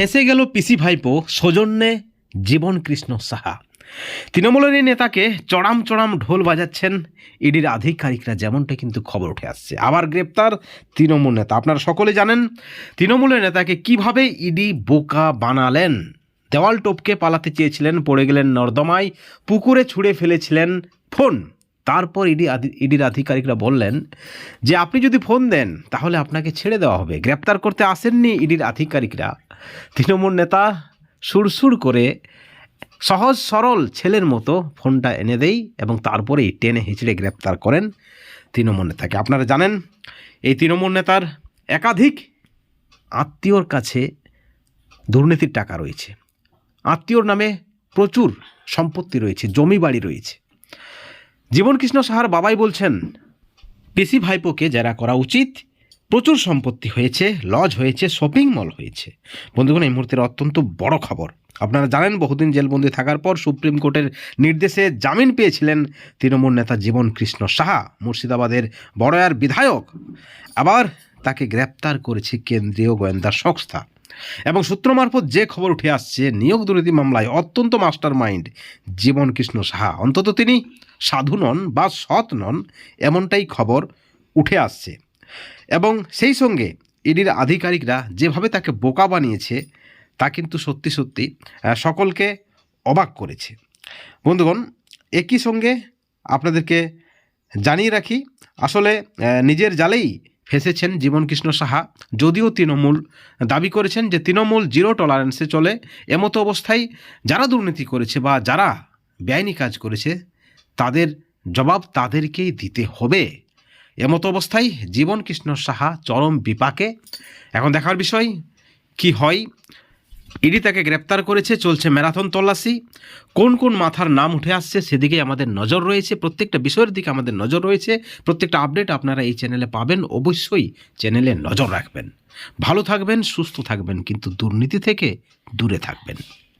ফেসে গেল পিসি ভাইপো, সৌজন্যে জীবন কৃষ্ণ সাহা। তৃণমূলের এই নেতাকে চড়াম চড়াম ঢোল বাজাচ্ছেন ইডির আধিকারিকরা, যেমনটা কিন্তু খবর উঠে আসছে। আবার গ্রেপ্তার তৃণমূল নেতা। আপনারা সকলে জানেন তৃণমূলের নেতাকে কীভাবে ইডি বোকা বানালেন? দেওয়াল টপকে পালাতে চেয়েছিলেন, পড়ে গেলেন নর্দমায়, পুকুরে ছুঁড়ে ফেলেছিলেন ফোন। তারপর ইডি ইডির আধিকারিকরা বললেন যে, আপনি যদি ফোন দেন, তাহলে আপনাকে ছেড়ে দেওয়া হবে। গ্রেপ্তার করতে আসেননি ইডির আধিকারিকরা। তৃণমূল নেতা সুরসুর করে সহজ সরল ছেলের মতো ফোনটা এনে দেই এবং তারপরেই টেনে হিঁচড়ে গ্রেপ্তার করেন তৃণমূল নেতাকে। আপনারা জানেন, এই তৃণমূল নেতার একাধিক আত্মীয়র কাছে দুর্নীতির টাকা রয়েছে। আত্মীয়র নামে প্রচুর সম্পত্তি রয়েছে, জমি বাড়ি রয়েছে। জীবনকৃষ্ণ সাহার বাবাই বলছেন, পিসি ভাইপোকে যারা করা উচিত। প্রচুর সম্পত্তি হয়েছে, লজ হয়েছে, শপিং মল হয়েছে। বন্ধুগণ, এই মুহূর্তের অত্যন্ত বড় খবর। আপনারা জানেন, বহুদিন জেলবন্দি থাকার পর সুপ্রিম কোর্টের নির্দেশে জামিন পেয়েছিলেন তৃণমূল নেতা জীবন কৃষ্ণ সাহা, মুর্শিদাবাদের বড়য়ার বিধায়ক। আবার তাকে গ্রেপ্তার করেছে কেন্দ্রীয় গোয়েন্দা সংস্থা। এবং সূত্র মারফত যে খবর উঠে আসছে, নিয়োগ দুর্নীতি মামলায় অত্যন্ত মাস্টার মাইন্ড জীবন কৃষ্ণ সাহা। অন্তত তিনি সাধু নন বা সৎ নন, এমনটাই খবর উঠে আসছে। এবং সেই সঙ্গে ইডির আধিকারিকরা যেভাবে তাকে বোকা বানিয়েছে, তা কিন্তু সত্যি সত্যি সকলকে অবাক করেছে। বন্ধুগণ, একই সঙ্গে আপনাদেরকে জানিয়ে রাখি, আসলে নিজের জালেই ফেসেছেন জীবনকৃষ্ণ সাহা, যদিও তৃণমূল দাবি করেছেন যে তৃণমূল জিরো টলারেন্সে চলে, এমতো অবস্থায় যারা দুর্নীতি করেছে বা যারা বেআইনি কাজ করেছে তাদের জবাব তাদেরকেই দিতে হবে। এমতো অবস্থায় জীবন কৃষ্ণ সাহা চরম বিপাকে। এখন দেখার বিষয়, কি হয়? ইডি তাকে গ্রেপ্তার করেছে, চলছে ম্যারাথন তল্লাশি। কোন কোন মাথার নাম উঠে আসছে সেদিকে আমাদের নজর রয়েছে। প্রত্যেকটা বিষয়ের দিকে আমাদের নজর রয়েছে। প্রত্যেকটা আপডেট আপনারা এই চ্যানেলে পাবেন। অবশ্যই চ্যানেলে নজর রাখবেন। ভালো থাকবেন, সুস্থ থাকবেন, কিন্তু দুর্নীতি থেকে দূরে থাকবেন।